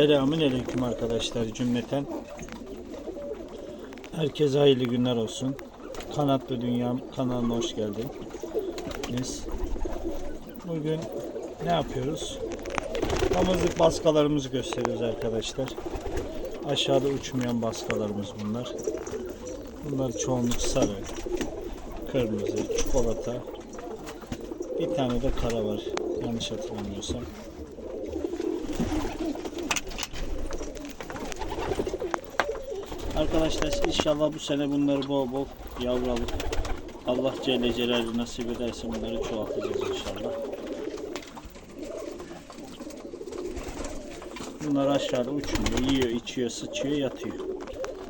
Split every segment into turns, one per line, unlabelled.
Selamün aleyküm arkadaşlar cümleten. Herkese hayırlı günler olsun. Kanatlı Dünyam kanalına hoş geldiniz. Bugün ne yapıyoruz? Damızlık baskalarımızı gösteriyoruz arkadaşlar. Aşağıda uçmayan baskalarımız bunlar. Bunlar çoğunluk sarı, kırmızı, çikolata. Bir tane de kara var yanlış hatırlamıyorsam. Arkadaşlar inşallah bu sene bunları bol bol yavru alıp Allah Celle Celaluhu nasip ederse bunları çoğaltacağız inşallah. Bunlar aşağıda uçmuyor, yiyor, içiyor, sıçıyor, yatıyor.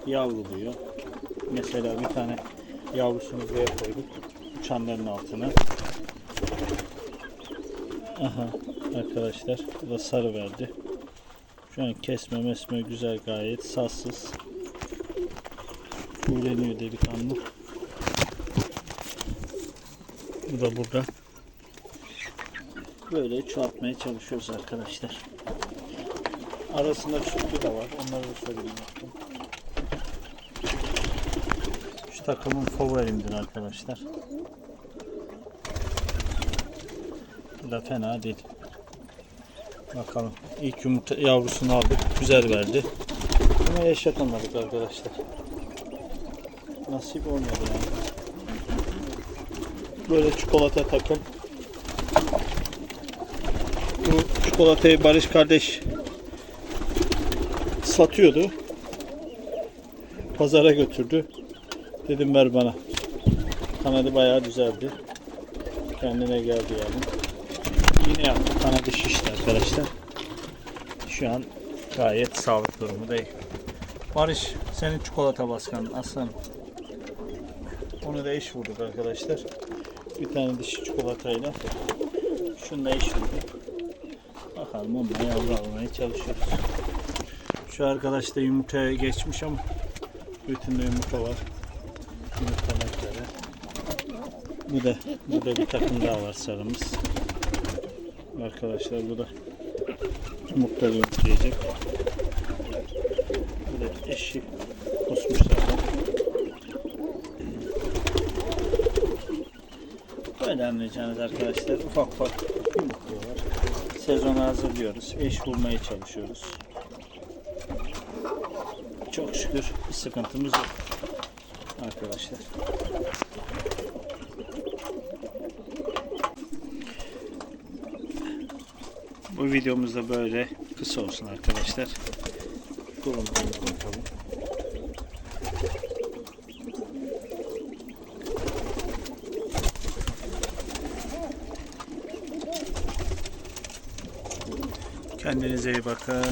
Yavruluyor. Mesela bir tane yavrusunu buraya koyduk. Uçanların altına. Aha arkadaşlar bu da sarı verdi. Şu an kesme mesme güzel gayet sassız. Uğreniyor delikanlı. Bu da burada. Böyle çoğaltmaya çalışıyoruz arkadaşlar. Arasında sütlü de var. Onları da söyleyeyim. Şu takımın favorimdir arkadaşlar. Bu da fena değil. Bakalım. İlk yumurta yavrusunu aldık. Güzel verdi. Ama yaşatamadık arkadaşlar. Nasip olmadı yani. Böyle çikolata takım. Bu çikolatayı Barış kardeş satıyordu. Pazara götürdü. Dedim ver bana. Kanadı bayağı düzeldi. Kendine geldi yani. Yine yaptı. Kanadı şişti arkadaşlar. Şu an gayet sağlık durumu değil. Barış senin çikolata baskanın aslanım. Onu da eş vurduk arkadaşlar. Bir tane dişi çikolatayla. Şunu da eş vurduk. Bakalım onunla yavru almaya çalışıyoruz. Şu arkadaş da yumurtaya geçmiş ama bütünde yumurta var. Yumurtalıkları. Bu da burada bir takım daha var sarımız. Arkadaşlar bu da yumurtalı yumurtlayacak. Bu da eşi Böyle anlayacağınız arkadaşlar ufak ufak yumurtluyorlar. Sezona hazırlıyoruz. Eş bulmaya çalışıyoruz. Çok şükür bir sıkıntımız yok. Arkadaşlar. Bu videomuz da böyle kısa olsun arkadaşlar. Durumlarına bakalım. Kendinize iyi bakın.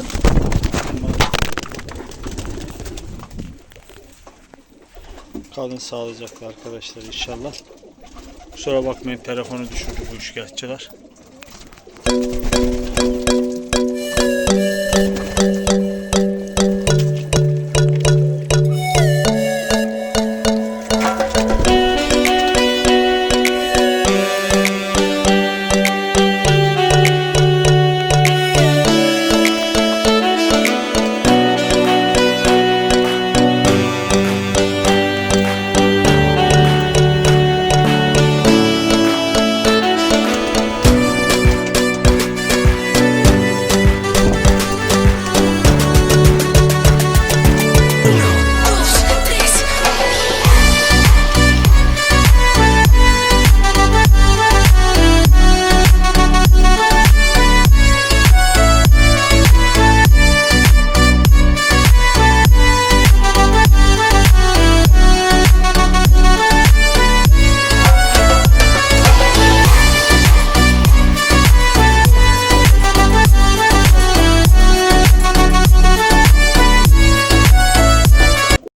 Kalın sağlıcakla arkadaşlar inşallah. Kusura bakmayın telefonu düşürdü bu üçkağıtçılar.